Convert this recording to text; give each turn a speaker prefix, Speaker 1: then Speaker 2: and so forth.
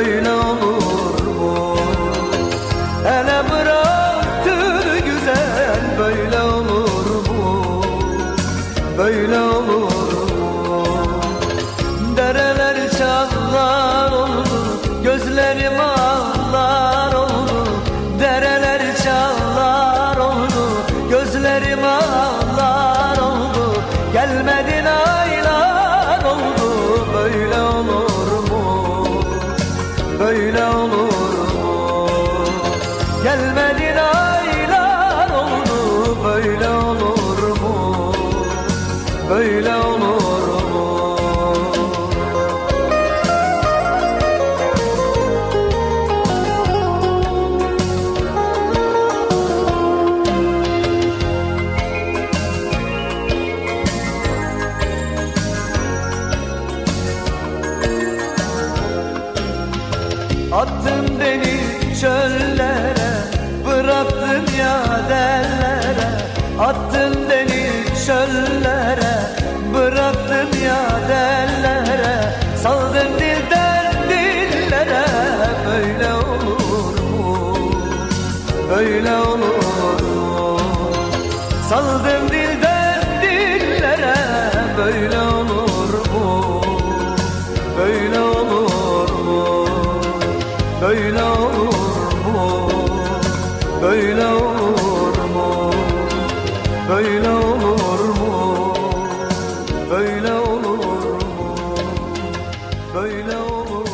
Speaker 1: Böyle olur mu? Ele bıraktın güzel Böyle olur mu? Böyle olur mu? Böyle olur mu? Gelmedin aylar oldu Böyle olur mu? Böyle olur Attın beni çöllere Bıraktın ya dellere Attın beni çöllere Bıraktın ya dellere Saldın dilden dillere Böyle olur mu? Böyle olur mu? Saldım dilden Böyle olur mu? Böyle olur mu? Böyle olur mu? Böyle olur mu? Böyle olur mu?